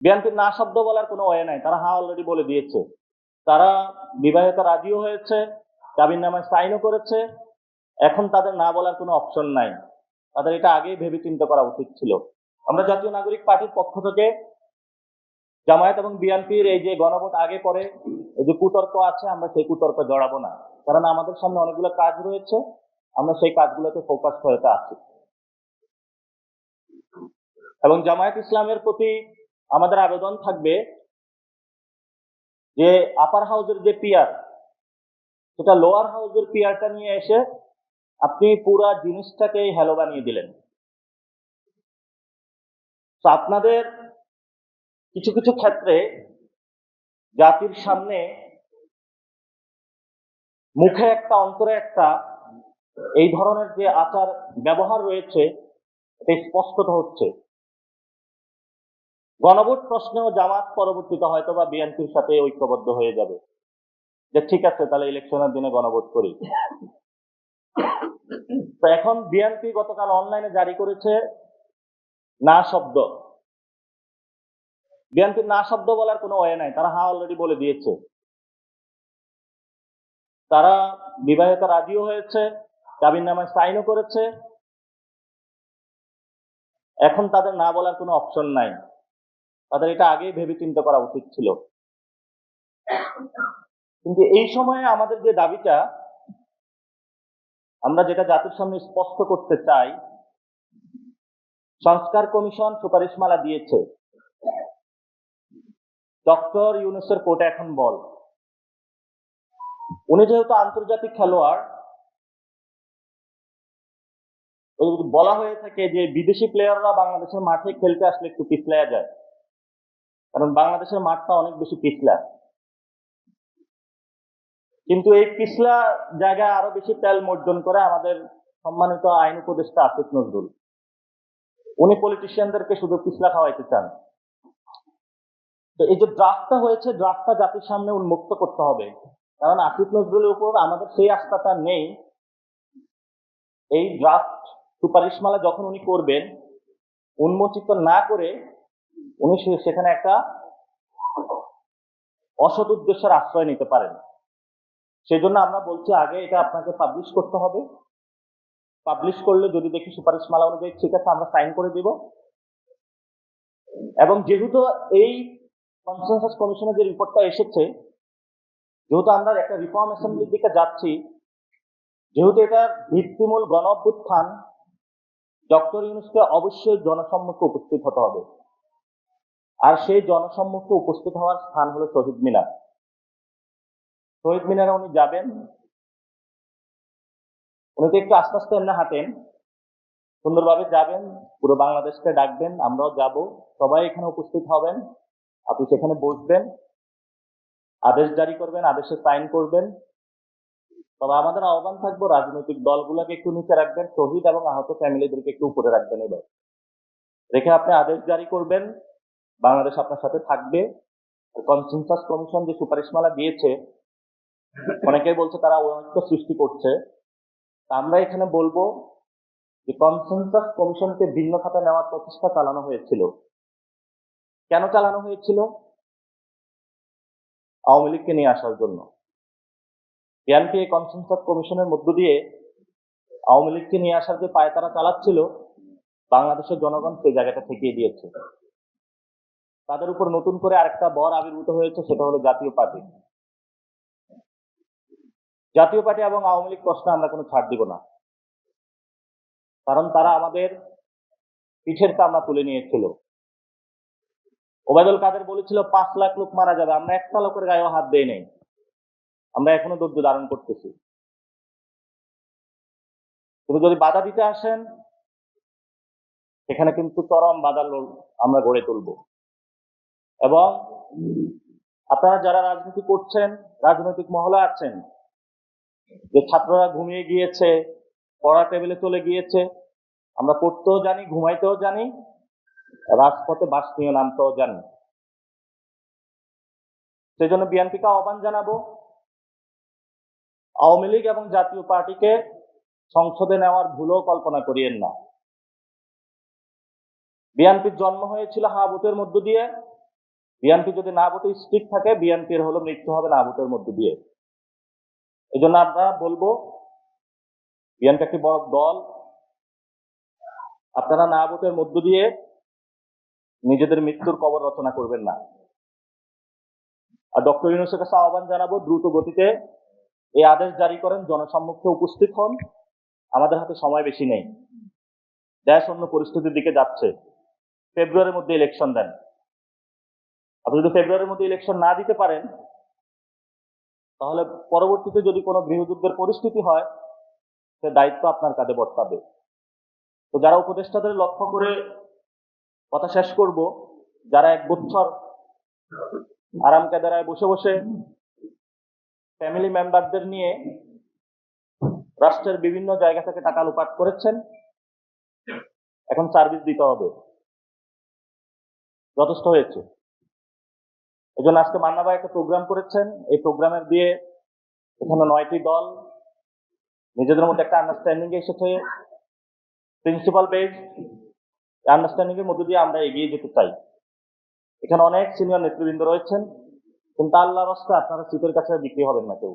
বিএনপির না শব্দ বলার কোনো ওয়ে নাই। তারা হা অলরেডি বলে দিয়েছে। তারা বিবাহিত রাজিও হয়েছে, কাবিন নামায় সাইনও করেছে। এখন তাদের না বলার কোনো অপশন নাই। তাদের এটা আগেই ভেবে চিন্তা করা উচিত ছিল। আমরা জাতীয় নাগরিক পার্টির পক্ষ থেকে জামায়াত এবং বিএনপির এই যে গণভোট আগে পরে, এই যে কুতর্ক আছে, আমরা সেই কুতর্কে জড়াবো না। কারণ আমাদের সামনে অনেকগুলো কাজ রয়েছে, আমরা সেই কাজগুলোতে ফোকাস হতে আছি। এবং জামায়াত ইসলামের প্রতি আমাদের আবেদন থাকবে যে আপার হাউসের যে পিয়ার সেটা লোয়ার হাউসের পিয়ারটা নিয়ে এসে আপনি পুরা জিনিসটাকে হ্যালো বানিয়ে দিলেন। তো আপনাদের কিছু কিছু ক্ষেত্রে জাতির সামনে মুখে একটা, অন্তরে একটা এই ধরনের যে আচার ব্যবহার রয়েছে, এটা স্পষ্টত হচ্ছে। গণভোট প্রশ্নেও জামাত পরবর্তীতে হয়তো বা বিএনপির সাথে ঐক্যবদ্ধ হয়ে যাবে। যে ঠিক আছে, তাহলে ইলেকশনের দিনে গণভোট করি। তো এখন বিএনপি গতকাল অনলাইনে জারি করেছে না শব্দ। বিএনপির না শব্দ বলার কোনো ওয়ে নাই, তারা হা অলরেডি বলে দিয়েছে। তারা বিবাহিত রাজিও হয়েছে কাবিন নামায় সাইনও করেছে। এখন তাদের না বলার কোনো অপশন নাই। তাদের এটা আগেই ভেবে চিন্তা করা উচিত ছিল। কিন্তু এই সময়ে আমাদের যে দাবিটা, আমরা যেটা জাতির সামনে স্পষ্ট করতে চাই, সংস্কার কমিশন সুপারিশমালা দিয়েছে। ডক্টর ইউনুসের কোর্টে এখন বল। উনি যেহেতু আন্তর্জাতিক খেলোয়াড়, বলা হয়ে থাকে যে বিদেশি প্লেয়াররা বাংলাদেশের মাঠে খেলতে আসলে একটু পিছলায়া যায়। কারণ বাংলাদেশের মাঠটা অনেক বেশি পিছলা। কিন্তু এই পিছলা জায়গায় আরও বেশি তেল মর্জন করে আমাদের সম্মানিত আইন উপদেষ্টা আসিফ নজরুল। উনি পলিটিশিয়ানদেরকে শুধু পিছলা খাওয়াইতে চান। তো এই যে ড্রাফটটা হয়েছে ড্রাফটটা জাতির সামনে উন্মুক্ত করতে হবে। কারণ আসিফ নজরুলের উপর আমাদের সেই আস্থাটা নেই। এই ড্রাফট সুপারিশমালা যখন উনি করবেন, উন্মোচিত না করে উনি সেখানে একটা অসৎ উদ্দেশ্যের আশ্রয় নিতে পারেন। সেই জন্য আমরা বলছি আগে এটা আপনাকে পাবলিশ করতে হবে। পাবলিশ করলে যদি দেখি সুপারিশ সুপারিশমালা অনুযায়ী ঠিক আছে, আমরা সাইন করে দিব। এবং যেহেতু এই কনসেনসাস কমিশনের যে রিপোর্টটা এসেছে, যেহেতু আমরা একটা রিফর্ম অ্যাসেম্বলির দিকে যাচ্ছি, যেহেতু এটা ভিত্তিমূল গণ অভ্যুত্থান ডক্টর ইউনুসকে অবশ্যই জনসম্মুখে উপস্থিত হতে হবে। আর সেই জনসম্মুখে উপস্থিত হওয়ার স্থান হলো শহীদ মিনার। শহীদ মিনারে উনি যাবেন। উনি তো একটু আস্তে আস্তে এমনি হাঁটেন। সুন্দরভাবে যাবেন, পুরো বাংলাদেশকে ডাকবেন, আমরাও যাব। সবাই এখানে উপস্থিত হবেন। আপনি সেখানে বসবেন। আদেশ জারি করবেন, আদেশে সাইন করবেন। তবে আমাদের আহ্বান থাকব, রাজনৈতিক দলগুলোকে একটু নিচে রাখবেন, শহীদ এবং আহত ফ্যামিলিদেরকে একটু উপরে রাখবেন এবার। রেখে আপনি আদেশ জারি করবেন। বাংলাদেশ আপনার সাথে থাকবে। কনসেনসাস কমিশন যে সুপারিশমালা দিয়েছে, অনেকেই বলছে তারা ঐক্য সৃষ্টি করছে। আমরা এখানে বলব যে কনসেনসাস কমিশনকে ভিন্ন খাতে নেওয়ার প্রচেষ্টা চালানো হয়েছিল। কেন চালানো হয়েছিল? আওয়ামী লীগকে নিয়ে আসার জন্য। বিএনপি এই কনসেনসাস কমিশনের মধ্য দিয়ে আওয়ামী লীগকে নিয়ে আসার যে পায়তারা চালাচ্ছিল, বাংলাদেশের জনগণ সেই জায়গাটা ঠেকিয়ে দিয়েছে। তাদের উপর নতুন করে আরেকটা বর আবির্ভূত হয়েছে, সেটা হলো জাতীয় পার্টি। জাতীয় পার্টি এবং আওয়ামী লীগ প্রশ্নে আমরা কোনো ছাড় দিব না। কারণ তারা আমাদের পিঠের চামড়া তুলে নিয়েছিল। ওবায়দুল কাদের বলেছিল, পাঁচ লাখ লোক মারা যাবে। আমরা একটা লোকের গায়েও হাত দেই নাই। আমরা এখনও ধৈর্য ধারণ করতেছি। কিন্তু যদি বাধা দিতে আসেন, সেখানে কিন্তু চরম বাধা আমরা গড়ে তুলব। এবং আপনারা যারা রাজনীতি করছেন, রাজনৈতিক মহলে আছেন, যে ছাত্ররা ঘুমিয়ে গিয়েছে পড়া টেবিলে চলে গিয়েছে, আমরা পড়তেও জানি, ঘুমাইতেও জানি, রাজপথে বাস নিয়ে নামতেও জানি। সেই জন্য বিএনপিকে আহ্বান জানাব, আওয়ামী লীগ এবং জাতীয় পার্টিকে সংসদে নেওয়ার ভুলও কল্পনা করিয়েন না। বিএনপির জন্ম হয়েছিল হা ভোটের মধ্য দিয়ে বিএনপি যদি না ভোটে স্ট্রিক থাকে বিএনপির হলো মৃত্যু হবে না ভোটের মধ্যে দিয়ে। এই জন্য আমরা বলব বিএনপি একটি বড় দল। আপনারা না ভোটের মধ্য দিয়ে নিজেদের মৃত্যুর কবর রচনা করবেন না। আর ডক্টর ইউনুসের কাছে আহ্বান জানাব, দ্রুত গতিতে এই আদেশ জারি করেন, জনসম্মুখে উপস্থিত হন। আমাদের হাতে সময় বেশি নেই। দেশ অন্য পরিস্থিতির দিকে যাচ্ছে। ফেব্রুয়ারির মধ্যে ইলেকশন দেন। আপনি যদি ফেব্রুয়ারির মধ্যে ইলেকশন না দিতে পারেন, তাহলে পরবর্তীতে যদি কোনো গৃহযুদ্ধের পরিস্থিতি হয়, সে দায়িত্ব আপনার কাঁধে বর্তাবে। তো যারা উপদেষ্টাদের লক্ষ্য করে কথা শেষ করব, যারা এক বছর আরাম কেদারায় বসে বসে ফ্যামিলি মেম্বারদের নিয়ে রাষ্ট্রের বিভিন্ন জায়গা থেকে টাকা লুপাট করেছেন, এখন সার্ভিস দিতে হবে। যথেষ্ট হয়েছে। এই জন্য আজকে মান্না ভাই একটা প্রোগ্রাম করেছেন। এই প্রোগ্রামের দিয়ে এখানে নয়টি দল নিজেদের মধ্যে একটা আন্ডারস্ট্যান্ডিং এসেছে। প্রিন্সিপাল বেজ আন্ডারস্ট্যান্ডিং এর মধ্যে দিয়ে আমরা এগিয়ে যেতে চাই। এখানে অনেক সিনিয়র নেতৃবৃন্দ রয়েছেন, কিন্তু আল্লাহ রস্তা আপনারা শীতের কাছে বিক্রি হবেন না কেউ।